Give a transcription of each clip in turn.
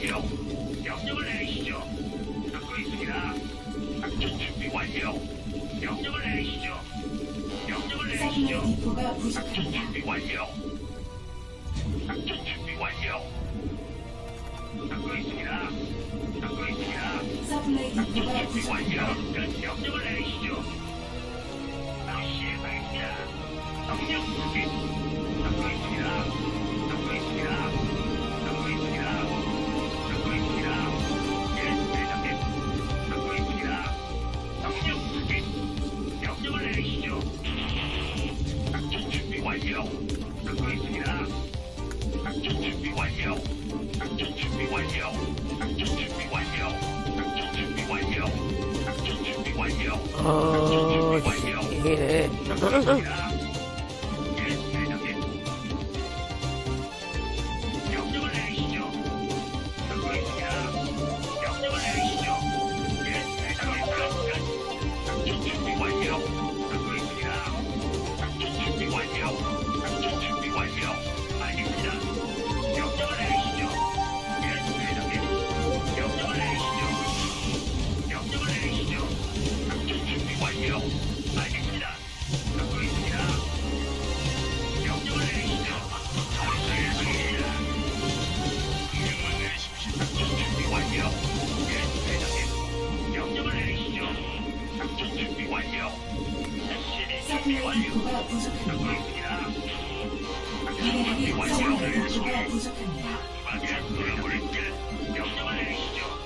완료. 명령을 내리시죠. 듣고 있습니다. 작전 준비 완료. 명령을 내리시죠. 명령을 서플라이 내리시죠. 디포가 작전 부족합니다. 준비 완료. 작전 준비 완료. 듣고 있습니다. 듣고 있습니다. 서플라이 작전 디포가 준비 부족합니다. 완료. 끝 명령을 내리시죠. 완료. 어. 예, 부족합니다.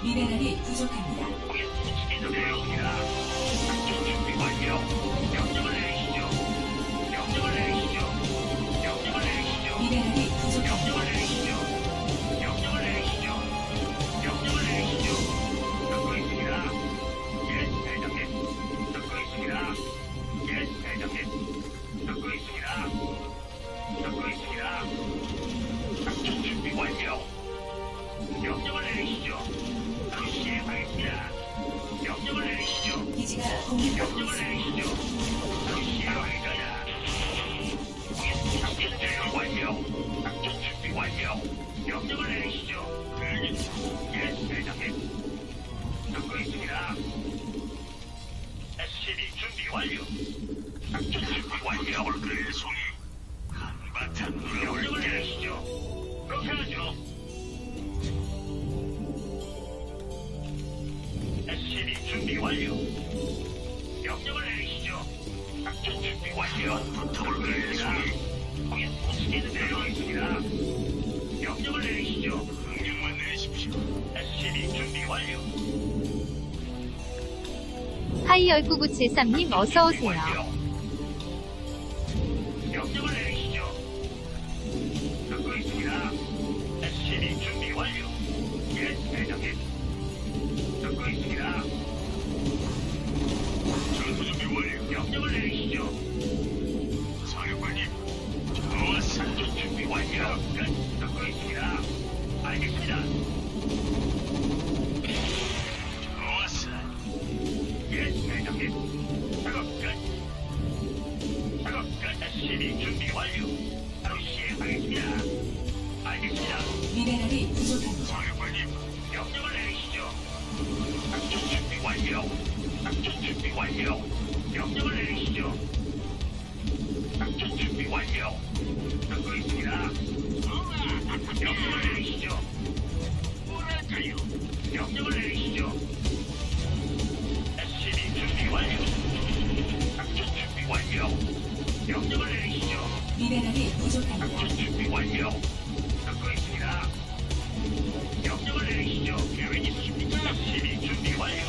미네랄이 부족합니다. 명령을. 내리시죠. 바로 시행하겠습니다. 작전 준비 완료. 작전 준비 완료. 명령을 내리시죠. 예, 대장님. 듣고 있습니다. SCB 준비 완료. 작전 준비 완료. 그의 손이 한바탕 명령을 내리시죠. 그렇게 하죠. SCB 준비 완료. 명령을 내리시죠. 작전 준비 완료. 붙어볼 그의 손이 거기 도시기는 되어 있습니다. 명령을 내리시죠. 명령만 내리십시오. SCB 준비 완료. 하이 19973님 어서 오세요. 준비 완료. 바로 시행하겠습니다. 알겠습니다. 미네랄이 부족합니다. 사령관님, 명령을 내리시죠. 작전 준비 완료. 작전 준비 완료. 명령을 내리시죠. 작전 준비 완료. 듣고 있습니다. 명령을 내리시죠. 뭐랄까요? 명령을 내리시죠. 미네랄이 부족합니다. 작전 준비 완료. 듣고 있습니다. 명령을 내리시죠. 계획 있으십니까? SCB 준비 완료.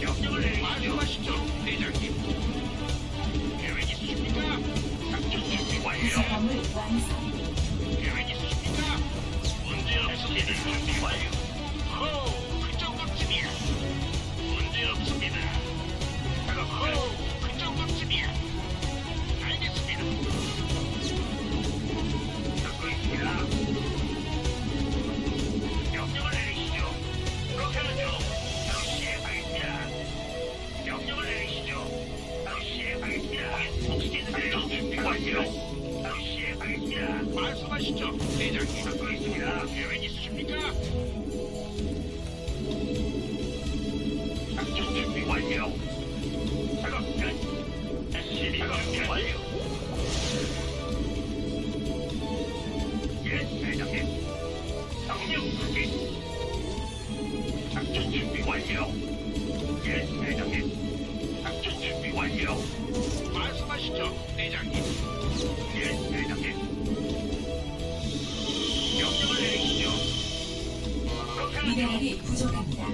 명령을 내리시죠. 말씀하시죠, 대장님. 계획 있으십니까? 작전 준비 완료. 구성함을 완성. 계획 있으십니까? 문제 없습니다. SCB 준비 완료. 말씀하시죠, 대장님. 듣고 있습니다. 계획 있으십니까? 작전 준비 완료. 작업 끝. SCB 준비 완료. 예, 대장님. 명령 확인. 작전 준비 완료. 예, 대장님. 작전 준비 완료. 말씀하시죠, 대장님. 예, 대장님. 미네랄이 부족합니다.